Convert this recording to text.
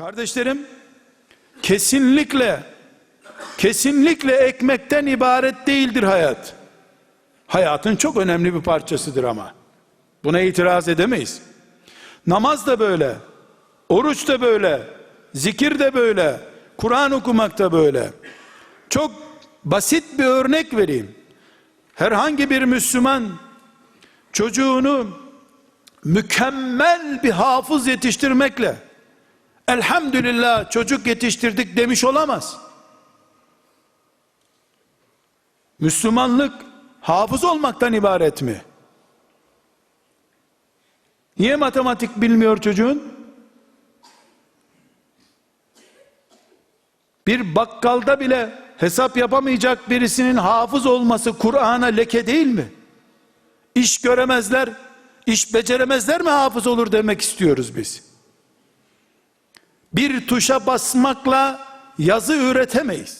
Kardeşlerim, kesinlikle, kesinlikle ekmekten ibaret değildir hayat. Hayatın çok önemli bir parçasıdır ama. Buna itiraz edemeyiz. Namaz da böyle, oruç da böyle, zikir de böyle, Kur'an okumak da böyle. Çok basit bir örnek vereyim. Herhangi bir Müslüman çocuğunu mükemmel bir hafız yetiştirmekle elhamdülillah çocuk yetiştirdik demiş olamaz. Müslümanlık hafız olmaktan ibaret mi? Niye matematik bilmiyor çocuğun? Bir bakkalda bile hesap yapamayacak birisinin hafız olması Kur'an'a leke değil mi? İş göremezler, iş beceremezler mi hafız olur demek istiyoruz biz. Bir tuşa basmakla yazı üretemeyiz.